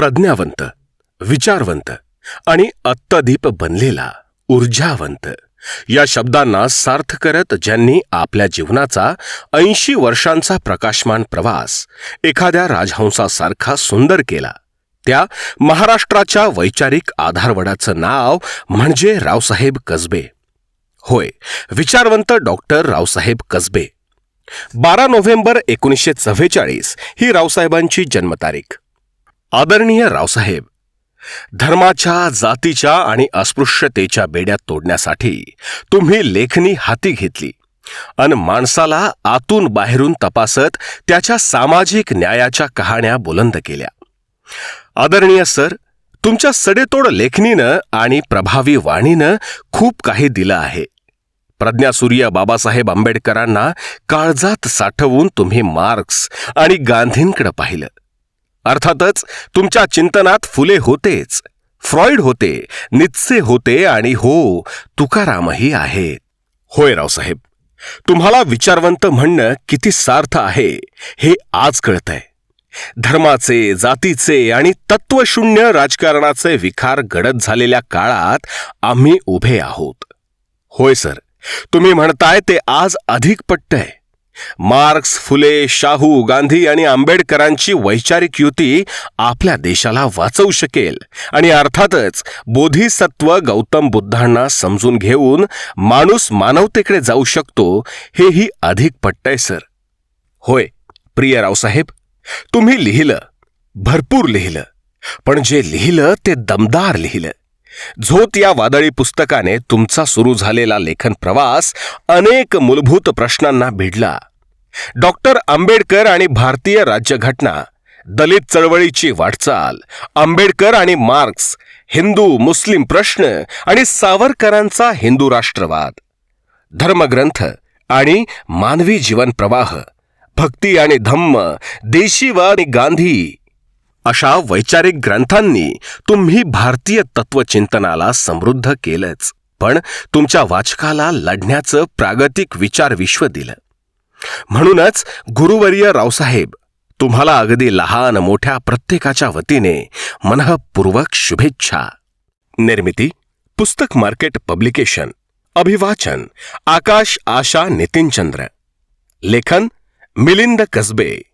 प्रज्ञावंत विचारवंत आणि अत्तदीप बनलेला ऊर्जावंत. या शब्दांना सार्थ करत ज्यांनी आपल्या जीवनाचा ऐंशी वर्षांचा प्रकाशमान प्रवास एखाद्या राजहंसासारखा सुंदर केला त्या महाराष्ट्राच्या वैचारिक आधारवडाचं नाव म्हणजे रावसाहेब कसबे. होय विचारवंत डॉक्टर रावसाहेब कसबे. बारा नोव्हेंबर एकोणीसशे चव्वेचाळीस ही रावसाहेबांची जन्मतारीख. आदरणीय रावसाहेब धर्माच्या जातीच्या आणि अस्पृश्यतेच्या बेड्या तोडण्यासाठी तुम्ही लेखणी हाती घेतली अन माणसाला आतून बाहेरून तपासत त्याच्या सामाजिक न्यायाच्या कहाण्या बुलंद केल्या. आदरणीय सर तुमच्या सडेतोड लेखणीनं आणि प्रभावी वाणीनं खूप काही दिलं आहे. प्रज्ञासूर्य बाबासाहेब आंबेडकरांना काळजात साठवून तुम्ही मार्क्स आणि गांधींकडे पाहिलं. अर्थातच तुमच्या चिंतनात फुले होतेच. फ्रॉइड होते नित्से होते आणि हो तुकारामही आहेत. होय रावसाहेब तुम्हाला विचारवंत म्हणणं किती सार्थ आहे हे आज कळतंय. धर्माचे जातीचे आणि तत्वशून्य राजकारणाचे विकार गडद झालेल्या काळात आम्ही उभे आहोत. होय सर. तुम्ही म्हणताय ते आज अधिक पट्टय मार्क्स फुले शाहू गांधी आणि आंबेडकरांची वैचारिक युती आपल्या देशाला वाचवू शकेल. आणि अर्थातच बोधिसत्व गौतम बुद्धांना समजून घेऊन माणूस मानवतेकडे जाऊ शकतो हेही अधिक पटतंय सर. होय प्रिय रावसाहेब तुम्ही लिहिलं भरपूर लिहिलं पण जे लिहिलं ते दमदार लिहिलं. झोत या वादळी पुस्तकाने तुमचा सुरू झालेला लेखन प्रवास अनेक मूलभूत प्रश्नांना भिडला. डॉक्टर आंबेडकर आणि भारतीय राज्यघटना दलित चळवळीची वाटचाल आंबेडकर आणि मार्क्स हिंदू मुस्लिम प्रश्न आणि सावरकरांचा हिंदू राष्ट्रवाद. धर्मग्रंथ आणि मानवी जीवन प्रवाह भक्ती आणि धम्म देशीवाद आणि गांधी. अशा वैचारिक ग्रंथांनी तुम्ही भारतीय तत्वचिंतनाला समृद्ध केलंच पण तुमच्या वाचकाला लढण्याचं प्रागतिक विचार विश्व दिलं. म्हणूनच गुरुवर्य रावसाहेब तुम्हाला अगदी लहान मोठ्या प्रत्येकाच्या वतीने मनःपूर्वक शुभेच्छा. निर्मिती पुस्तक मार्केट पब्लिकेशन अभिवाचन आकाश आशा नितीनचंद्र लेखन मिलिंद कसबे.